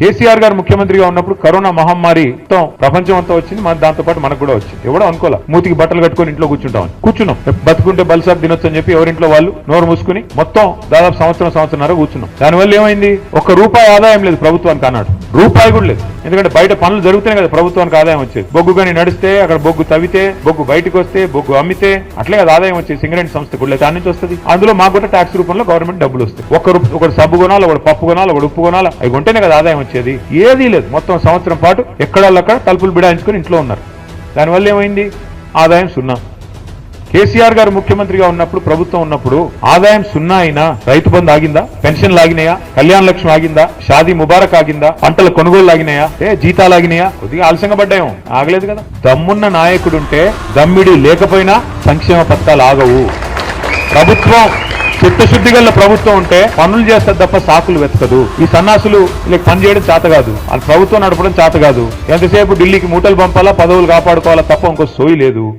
కేసీఆర్ గారు ముఖ్యమంత్రిగా ఉన్నప్పుడు కరోనా మహమ్మారి మొత్తం ప్రపంచం అంతా వచ్చింది. మన దాంతో పాటు మనకు కూడా వచ్చింది. ఎవడో అనుకోలే మూతికి బట్టలు కట్టుకొని ఇంట్లో కూర్చుంటాం కూర్చున్నాం. బతుకుంటే బల్సాబ్ తినొచ్చు అని చెప్పి ఎవరింట్లో వాళ్ళు నోరు మూసుకుని మొత్తం దాదాపు సంవత్సరం సంవత్సరంన్నర కూర్చున్నాం. దానివల్ల ఏమైంది? ఒక్క రూపాయి ఆదాయం లేదు ప్రభుత్వానికి అన్నాడు రూపాయి కూడా లేదు. ఎందుకంటే బయట పనులు జరుగుతూనే కదా ప్రభుత్వానికి ఆదాయం వచ్చేది. బొగ్గు కానీ నడిస్తే అక్కడ బొగ్గు తవ్వితే బొగ్గు బయటకు వస్తే బొగ్గు అమ్మితే అట్లే కదా ఆదాయం వచ్చేది. సింగరేణి సంస్థ కూడా దాని నుంచి వస్తుంది. అందులో మాకు కూడా ట్యాక్స్ రూపంలో గవర్నమెంట్ డబ్బులు వస్తాయి. ఒకరు రూప- ఒకటి సబ్బు కొనాలి ఒకటి పప్పు కొనాలి ఒకటి ఉప్పు కొనాలి అవి కొంటేనే కదా ఆదాయం వచ్చేది. ఏదీ లేదు. మొత్తం సంవత్సరం పాటు ఎక్కడ తలుపులు బిడాయించుకొని ఇంట్లో ఉన్నారు. దానివల్ల ఏమైంది? ఆదాయం సున్నా. కేసీఆర్ గారు ముఖ్యమంత్రిగా ఉన్నప్పుడు ప్రభుత్వం ఉన్నప్పుడు ఆదాయం సున్నా అయినా రైతు బంధు ఆగిందా? పెన్షన్ లాగినాయా? కళ్యాణ లక్ష్మి ఆగిందా? షాదీ ముబారక్ ఆగిందా? పంటల కొనుగోలు ఆగినాయా ఏ జీతాలు ఆగినాయా కొద్దిగా ఆలస్యంగా పడ్డాయేమో. ఆగలేదు కదా. దమ్మున్న నాయకుడుంటే దమ్మిడి లేకపోయినా సంక్షేమ పథకాలు ఆగవు. ప్రభుత్వం చిత్తశుద్ధి గల ప్రభుత్వం ఉంటే పనులు చేస్తుంది తప్ప సాకులు వెతకదు. ఈ సన్నాసులు వీళ్ళకి పని చేయడం చేత కాదు. అది ప్రభుత్వం నడపడం చేత కాదు. ఎంతసేపు ఢిల్లీకి మూటలు పంపాలా పదవులు కాపాడుకోవాలా తప్ప ఇంకో సోయి లేదు.